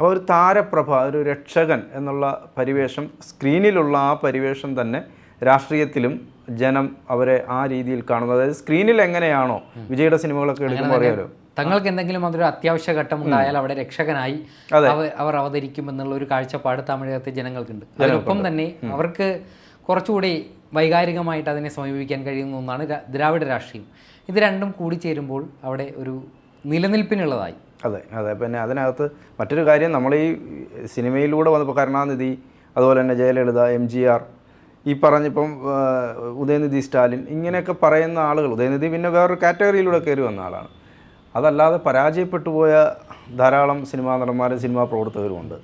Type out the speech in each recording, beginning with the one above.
അപ്പോൾ ഒരു താരപ്രഭ ഒരു രക്ഷകൻ എന്നുള്ള പരിവേഷം സ്ക്രീനിലുള്ള ആ പരിവേഷം തന്നെ രാഷ്ട്രീയത്തിലും ജനം അവരെ ആ രീതിയിൽ കാണുന്നത് അതായത് സ്ക്രീനിൽ എങ്ങനെയാണോ വിജയുടെ സിനിമകളൊക്കെ എടുക്കുമ്പോൾ അറിയാലോ? തങ്ങൾക്ക് എന്തെങ്കിലും അതൊരു അത്യാവശ്യ ഘട്ടം ഉണ്ടായാൽ അവിടെ രക്ഷകനായി അവർ അവതരിക്കും എന്നുള്ള ഒരു കാഴ്ചപ്പാട് തമിഴകത്തെ ജനങ്ങൾക്കുണ്ട്. അതിനൊപ്പം തന്നെ അവർക്ക് കുറച്ചുകൂടി വൈകാരികമായിട്ട് അതിനെ സമീപിക്കാൻ കഴിയുന്ന ഒന്നാണ് ദ്രാവിഡ രാഷ്ട്രീയം. ഇത് രണ്ടും കൂടിച്ചേരുമ്പോൾ അവിടെ ഒരു നിലനിൽപ്പിനുള്ളതായി. അതെ അതെ. പിന്നെ അതിനകത്ത് മറ്റൊരു കാര്യം നമ്മൾ ഈ സിനിമയിലൂടെ വന്നപ്പോൾ കരുണാനിധി അതുപോലെ തന്നെ ജയലളിത എം ജി ആർ ഈ പറഞ്ഞിപ്പം ഉദയനിധി സ്റ്റാലിൻ ഇങ്ങനെയൊക്കെ പറയുന്ന ആളുകൾ ഉദയനിധി പിന്നെ വേറൊരു കാറ്റഗറിയിലൂടെ കയറി വന്ന ആളാണ്. അതല്ലാതെ പരാജയപ്പെട്ടു പോയ ധാരാളം സിനിമാ നടന്മാരും സിനിമാ പ്രവർത്തകരുമുണ്ട്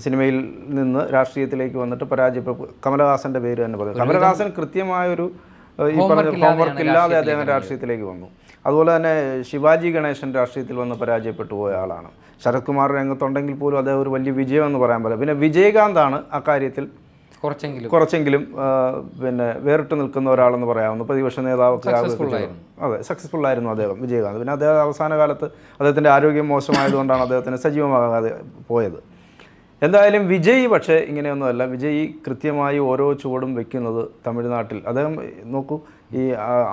സിനിമയിൽ നിന്ന് രാഷ്ട്രീയത്തിലേക്ക് വന്നിട്ട് പരാജയപ്പെട്ടു കമലഹാസന്റെ പേര് തന്നെ പറയുന്നത് കമലഹാസൻ കൃത്യമായൊരു ഈ പറഞ്ഞ ഹോംവർക്ക് ഇല്ലാതെ അദ്ദേഹം രാഷ്ട്രീയത്തിലേക്ക് വന്നു. അതുപോലെ തന്നെ ശിവാജി ഗണേശൻ രാഷ്ട്രീയത്തിൽ വന്ന് പരാജയപ്പെട്ടു പോയ ആളാണ്. ശരത് കുമാർ രംഗത്തുണ്ടെങ്കിൽ പോലും അദ്ദേഹം ഒരു വലിയ വിജയം എന്ന് പറയാൻ പറ്റില്ല. പിന്നെ വിജയകാന്താണ് അക്കാര്യത്തിൽ കുറച്ചെങ്കിലും. കുറച്ചെങ്കിലും പിന്നെ വേറിട്ട് നിൽക്കുന്ന ഒരാളെന്ന് പറയാവുന്ന പ്രതിപക്ഷ ചെയ്തു. അതെ സക്സസ്ഫുൾ ആയിരുന്നു അദ്ദേഹം വിജയകാന്ത്. പിന്നെ അദ്ദേഹം അവസാന കാലത്ത് അദ്ദേഹത്തിന്റെ ആരോഗ്യം മോശമായതുകൊണ്ടാണ് അദ്ദേഹത്തിന് സജീവമാകാതെ പോയത്. എന്തായാലും വിജയ് പക്ഷേ ഇങ്ങനെയൊന്നുമല്ല. വിജയ് കൃത്യമായി ഓരോ ചുവടും വെക്കുന്നത് തമിഴ്നാട്ടിൽ. അദ്ദേഹം നോക്കൂ ഈ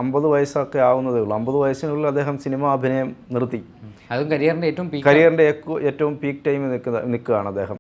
അമ്പത് വയസ്സൊക്കെ ആവുന്നതേ ഉള്ളൂ. അമ്പത് വയസ്സിനുള്ളിൽ അദ്ദേഹം സിനിമ അഭിനയം നിർത്തി. അതും കരിയറിന്റെ ഏറ്റവും കരിയറിന്റെ ഏറ്റവും പീക്ക് ടൈമിൽ നിൽക്കുന്ന നിൽക്കുകയാണ് അദ്ദേഹം.